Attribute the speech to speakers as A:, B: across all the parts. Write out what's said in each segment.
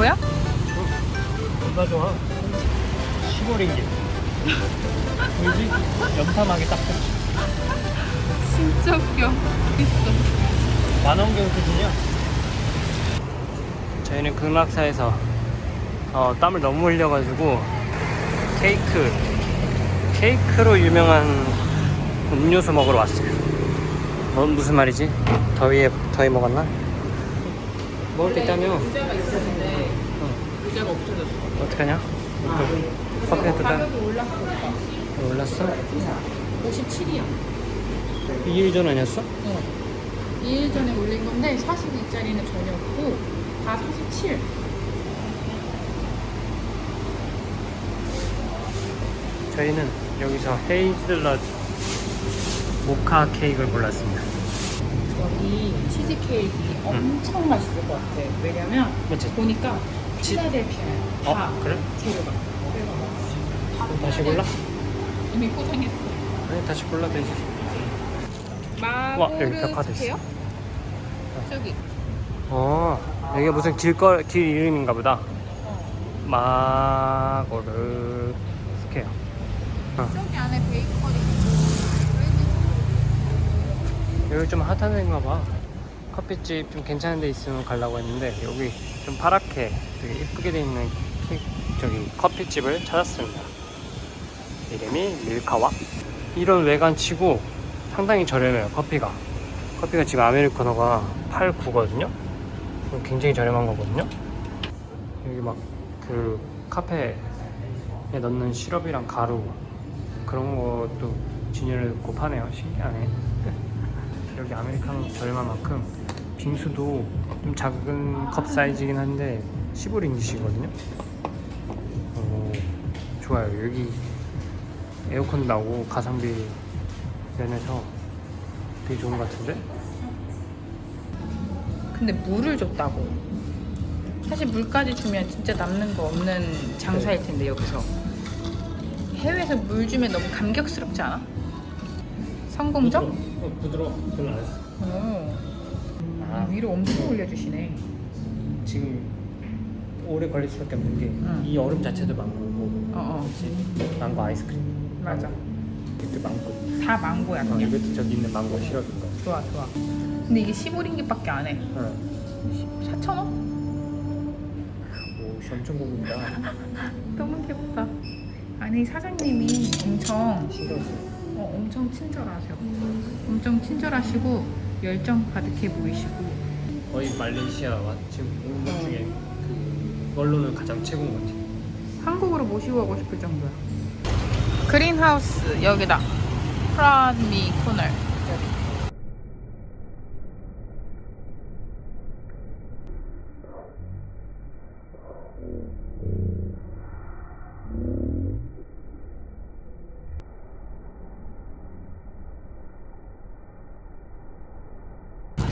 A: 보여?
B: 존나 좋아. 시골인 게. 보이지? 염탐하게 딱 좋지.
A: 진짜 웃겨. 있어.
B: 만원경 수준이야. 저희는 극락사에서 어, 땀을 너무 흘려가지고 케이크 케이크로 유명한 음료수 먹으러 왔어요. 뭐 무슨 말이지? 더위에 더위 먹었나? 먹을 게 있다며?
A: 있었는데 의자가 없어졌어.
B: 어떡하냐? 커피 한
A: 가격이
B: 뜯다
A: 올랐어.
B: 올랐어?
A: 57이야.
B: 2일 전 아니었어?
A: 어. 2일 전에 올린 건데 42짜리는 전혀 없고 다 47.
B: 저희는 여기서 헤이즐넛 모카 케이크를 골랐습니다.
A: 여기 치즈 케이크 엄청 맛있을 것 같아. 왜냐면
B: 맞지?
A: 보니까
B: 치-
A: 필라델피아야.
B: 어?
A: 다
B: 그래?
A: 재료가.
B: 그럼 다시 골라?
A: 이미 포장했어.
B: 아니 다시 골라 되지.
A: 마구르
B: 여기 벽화도 있어.
A: 스퀘어? 저기.
B: 어 여기가 무슨 길거 길 이름인가 보다.
A: 어.
B: 마고르 스퀘어.
A: 저기 안에 베이커리 있고.
B: 여기 좀 핫한 데인가 봐. 커피집 좀 괜찮은 데 있으면 가려고 했는데 여기 좀 파랗게 되게 이쁘게 돼 있는 저기 커피집을 찾았습니다. 이름이 밀카와. 이런 외관치고 상당히 저렴해요 커피가. 커피가 지금 아메리카노가 8, 9거든요. 굉장히 저렴한 거거든요. 여기 막 그 카페에 넣는 시럽이랑 가루 그런 것도 진열을 고 파네요. 신기하네. 여기 아메리카노 저렴한 만큼 빙수도 좀 작은 컵 사이즈긴 한데 15링기시거든요. 오, 좋아요. 여기 에어컨 나오고 가성비 면에서 되게 좋은 것 같은데?
A: 근데 물을 줬다고. 사실 물까지 주면 진짜 남는 거 없는 장사일 텐데 여기서. 해외에서 물 주면 너무 감격스럽지 않아? 성공적?
B: 어, 부드러워. 별로 안 했어.
A: 오.
B: 아,
A: 위로 엄청 올려주시네.
B: 지금 오래 걸릴 수밖에 없는 게 이
A: 응.
B: 얼음 자체도 망고고
A: 어 어.
B: 그치? 망고 아이스크림
A: 맞아.
B: 이것도 망고
A: 다 망고야
B: 어,
A: 그냥.
B: 이것도 저기 있는 망고 시럽인 거
A: 좋아 좋아. 근데 이게 15링깃밖에 안 해.
B: 응.
A: 4,000원?
B: 오, 씨, 엄청 고급이다
A: 너무 귀엽다. 아니 사장님이 엄청
B: 신경 써
A: 어, 엄청 친절하셔. 엄청 친절하시고 열정 가득해 보이시고.
B: 거의 말레이시아 와 지금 온것 중에 그걸로는 가장 최고인 것 같아
A: 한국으로 모시고 가고 싶을 정도야. 그린하우스 여기다. 프라미 코너.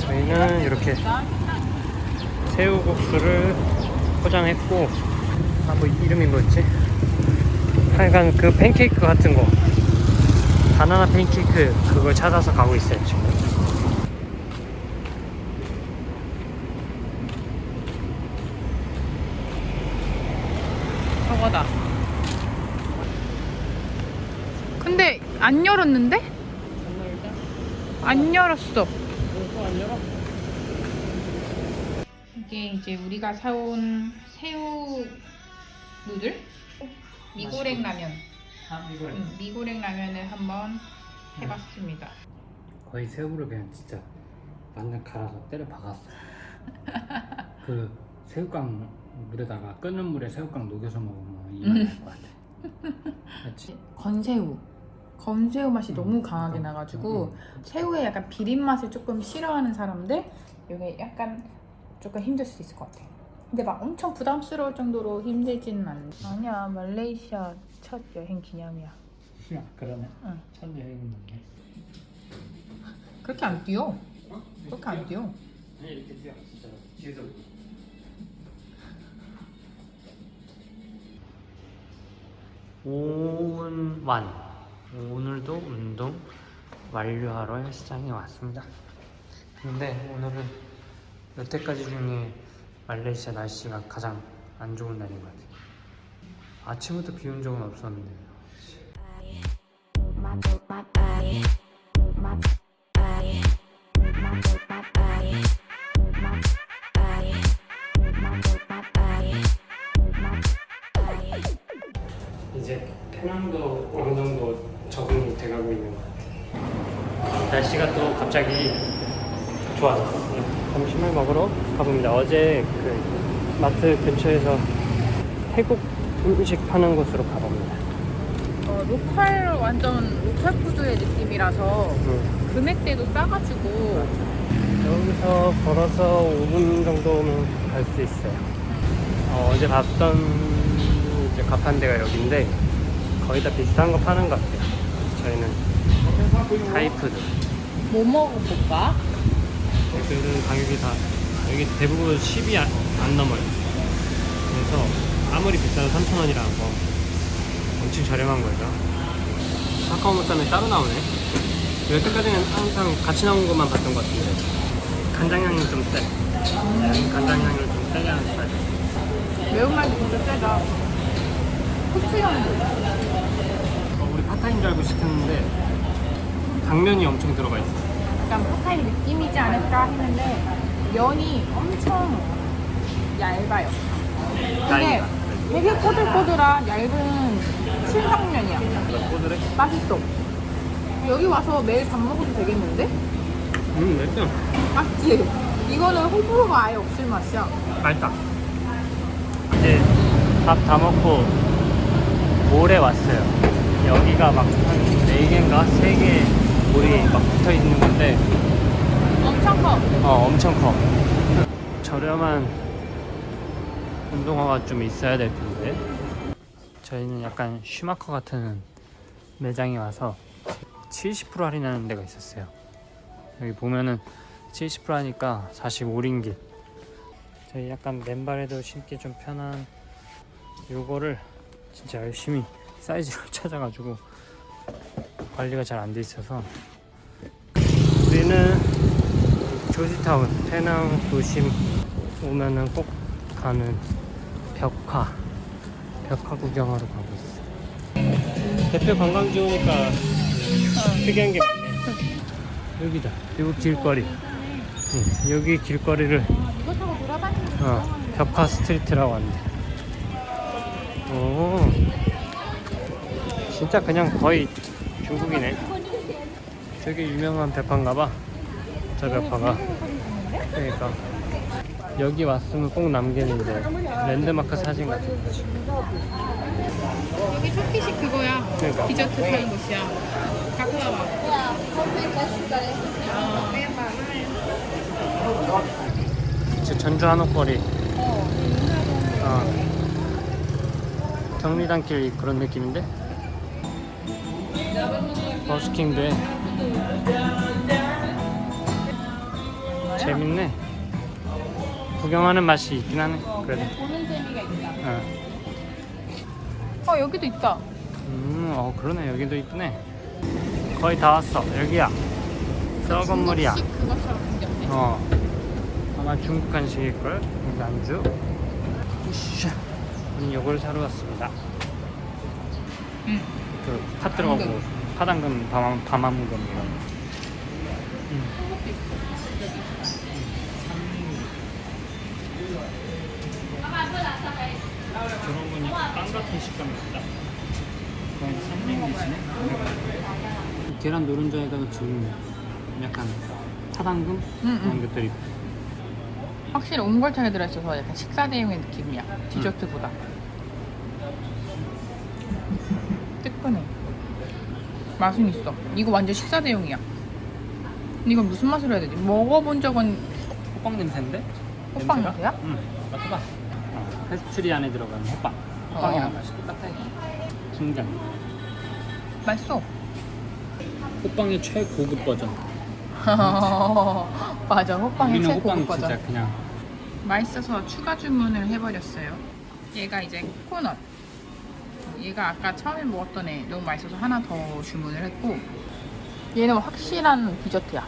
B: 저희는 이렇게 새우국수를 포장했고 아 뭐 이름이 뭐였지? 하여간 그 팬케이크 같은 거 바나나 팬케이크 그걸 찾아서 가고 있어요 지금
A: 저거다. 근데 안 열었는데? 안 열었어.
B: 안 열어?
A: 이게 이제 우리가 사온 새우 누들? 미고랭 라면.
B: 아 이거
A: 응, 미고랭 라면을 한번 해봤습니다.
B: 거의 새우를 그냥 진짜 완전 갈아서 때려 박았어 그 새우깡 물에다가 끓는 물에 새우깡 녹여서 먹으면 이만할 것 같아 맞지?
A: 건새우. 건새우 맛이
B: 음,
A: 너무 강하게
B: 음,
A: 나가지고
B: 음,
A: 새우의 약간 비린 맛을 조금 싫어하는 사람들 이게 약간 조금 힘들 수 있을 것 같아. 근데 막 엄청 부담스러울 정도로 힘들지는 않. 아니야 말레이시아 첫 여행 기념이야.
B: 야 그러네
A: 응.
B: 첫 여행은 맞네
A: 그렇게 안 뛰어. 그렇게 안 뛰어.
B: 아니 이렇게 뛰어 진짜 뒤에서 오은완 오늘도 운동 완료하러 헬스장에 왔습니다 근데 오늘은 여태까지 중에 말레이시아 날씨가 가장 안 좋은 날인 것 같아요. 아침부터 비 온 적은 없었는데. 이제 페낭도 어느 정도 적응이 돼가고 있는 것 같아요. 날씨가 또 갑자기 좋아졌어요. 점심을 먹으러 가봅니다. 어제 그 마트 근처에서 태국 음식 파는 곳으로 가봅니다.
A: 어, 로컬 완전 로컬 푸드의 느낌이라서
B: 음.
A: 금액대도 싸가지고
B: 여기서 걸어서 5분 정도면 갈 수 있어요. 어, 제 봤던 이제 가판대가 여기인데 거의 다 비슷한 거 파는 것 같아요. 저희는 타이푸드.
A: 뭐 먹어볼까?
B: 여기는 가격이 다 여기 대부분 10이 안, 안 넘어요. 그래서 아무리 비싸도 3,000원이라고 엄청 저렴한 거죠. 카카오모타는 따로 나오네. 여태까지는 항상 같이 나온 것만 봤던 것 같은데 간장향이 좀 세. 간장향을 좀 세게 하는 스타일.
A: 매운맛이 진짜 세다. 후추향도.
B: 어, 우리 파타인 줄 알고 시켰는데 당면이 엄청 들어가 있어.
A: 약간 파타이 느낌이지 않을까 했는데 면이 엄청 얇아요. 근데. 되게 꼬들꼬들한 얇은 신상면이야.
B: 꼬들해?
A: 맛있어. 여기 와서 매일 밥 먹어도 되겠는데?
B: 음, 맵죠?
A: 맞지? 이거는 호불호가 아예 없을 맛이야.
B: 맛있다. 이제 밥 다 먹고 몰에 왔어요. 여기가 막 한 4개인가 3개 몰이 막 붙어 있는 건데
A: 엄청 커.
B: 어 엄청 커. 저렴한 운동화가 좀 있어야 될 텐데. 저희는 약간 슈마커 같은 매장에 와서 70% 할인하는 데가 있었어요. 여기 보면은 70% 하니까 45링깃. 저희 약간 맨발에도 신기 좀 편한 요거를 진짜 열심히 사이즈를 찾아가지고 관리가 잘 안 돼 있어서 우리는 조지타운 페낭 도심 오면은 꼭 가는 벽화 벽화 구경하러 가고 있어. 대표 관광지 오니까 특이한 게 많네. 여기다. 요 길거리. 응, 여기 길거리를 어, 벽화 스트리트라고 하는데. 오. 진짜 그냥 거의 중국이네. 저게 유명한 벽화인가 봐. 저 벽화가. 그러니까. 여기 왔으면 꼭 남기는 이제 랜드마크 사진 같은 거.
A: 여기 터키식 그거야.
B: 그러니까.
A: 디저트 파는 곳이야. 갖고 와봐.
B: 진짜 전주 한옥거리. 어. 경리단길 그런 느낌인데? 버스킹도 해. 재밌네. 구경하는 맛이 있긴 하네. 그래도.
A: 보는 재미가 있다.
B: 어.
A: 어 여기도 있다.
B: 음, 어 그러네. 여기도 이쁘네. 거의 다 왔어. 여기야. 저 건물이야.
A: 중국식 그것처럼 생겼네.
B: 어. 아마 중국 간식일걸? 여기 안주. 우리 요걸 사러 왔습니다.
A: 응.
B: 그, 팥 들어가고. 파당금, 밤, 밤암금 이런. 음. 건 약간 빵 같은 식감이 있다. 그건 삼ring이시네. 계란 노른자에다가 지금 약간 파당금
A: 응,
B: 그런
A: 응.
B: 것들이
A: 확실히 옹골탕에 들어있어서 약간 식사 대용의 느낌이야. 디저트보다. 뜨끈해. 맛은 있어. 이거 완전 식사 대용이야. 근데 이건 무슨 맛으로 해야 되지? 먹어본 적은
B: 호빵 냄새인데?
A: 호빵
B: 냄새가?
A: 냄새야?
B: 응. 맡아봐. 어, 페스츄리 안에 들어가는 호빵. 호빵이랑
A: 어.
B: 맛이 똑같아. 중간.
A: 맛있어.
B: 호빵의 최고급 버전.
A: 맞아. 호빵의
B: 우리는
A: 최고급
B: 호빵
A: 버전.
B: 진짜 그냥
A: 맛있어서 추가 주문을 해버렸어요. 얘가 이제 코코넛. 얘가 아까 처음에 먹었던 애 너무 맛있어서 하나 더 주문을 했고 얘는 확실한 디저트야.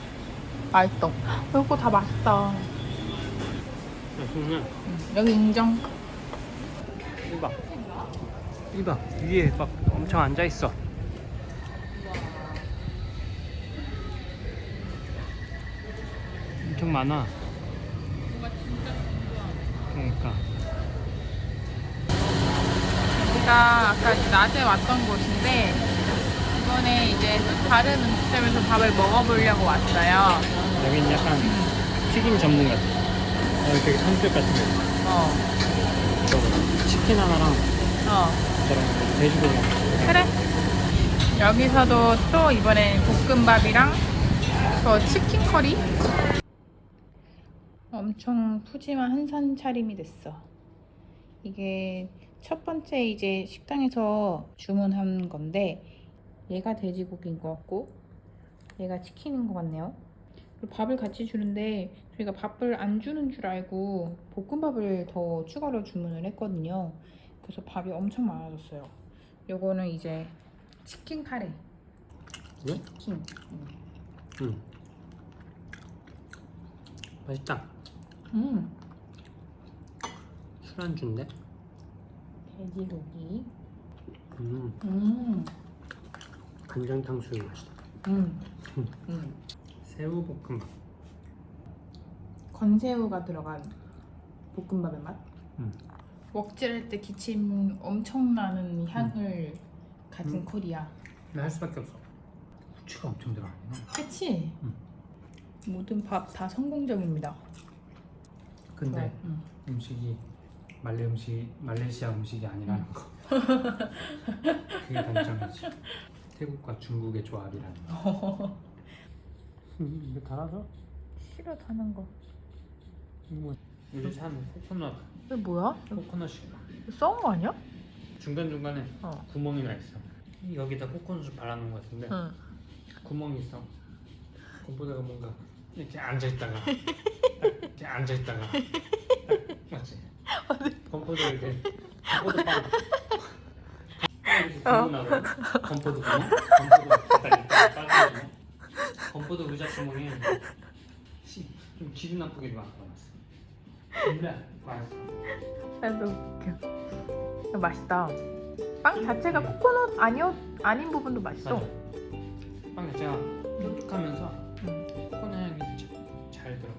A: 맛있어. 이거 다 맛있다. 음, 여기 인정.
B: 이봐. 이봐. 위에 막 엄청 앉아 있어. 엄청 많아. 그러니까.
A: 여기가 아까 낮에 왔던 곳인데 이번에 이제 또 다른 음식점에서 밥을 먹어보려고 왔어요.
B: 여긴 약간 튀김 전문 같아. 어, 되게 한쪽 같은 거.
A: 어,
B: 저거 치킨 하나랑
A: 어.
B: 저런 돼지고기.
A: 그래. 여기서도 또 이번엔 볶음밥이랑 저 치킨 커리. 엄청 푸짐한 한산 차림이 됐어. 이게 첫 번째 이제 식당에서 주문한 건데 얘가 돼지고기인 것 같고 얘가 치킨인 것 같네요. 밥을 같이 주는데 저희가 밥을 안 주는 줄 알고 볶음밥을 더 추가로 주문을 했거든요. 그래서 밥이 엄청 많아졌어요. 요거는 이제 치킨 카레.
B: 네?
A: 치킨.
B: 응. 맛있다.
A: 음.
B: 술안주인데?
A: 돼지고기.
B: 음.
A: 음.
B: 간장 탕수육 맛있다.
A: 음. 음.
B: 새우 볶음밥.
A: 건새우가 들어간 볶음밥의 맛.
B: 음.
A: 먹질할 때 기침 엄청 나는 향을 가진
B: 음.
A: 코리아.
B: 근데 할 수밖에 없어. 후추가 엄청 들어가네.
A: 그치?
B: 음.
A: 모든 밥 다 성공적입니다.
B: 근데
A: 좋아요. 음.
B: 음식이 말레 음식 말레이시아 음식이 아니라는 거. 그게 단점이지. 태국과 중국의 조합이라는 거. 음, 이거 달아줘?
A: 싫어 타는 거.
B: 이거 요즘 산 코코넛
A: 이게 뭐야?
B: 코코넛이
A: 썩은 거 아니야?
B: 중간 중간에
A: 어.
B: 구멍이 나 있어. 여기다 코코넛을 발라놓은 것 같은데
A: 응.
B: 구멍이 있어. 그보다가 뭔가 이렇게 앉아 있다가 딱 이렇게 앉아 있다가 딱 맞지? 건포도 이렇게 건포도 빵. 이렇게 구멍 나거든. 건포도 구멍. 건포도 딱 있다가 빨리 건포도 의자 구멍에 씨, 좀 기분 나쁘게 막 넣어놨어. 근데 맛있어.
A: 나도 웃겨. 이거 맛있다. 빵 자체가 코코넛 아니어 아닌 부분도 맛있어.
B: 맞아. 빵 자체가 쫀득하면서
A: 음.
B: 코코넛 향이 참- 잘 들어가.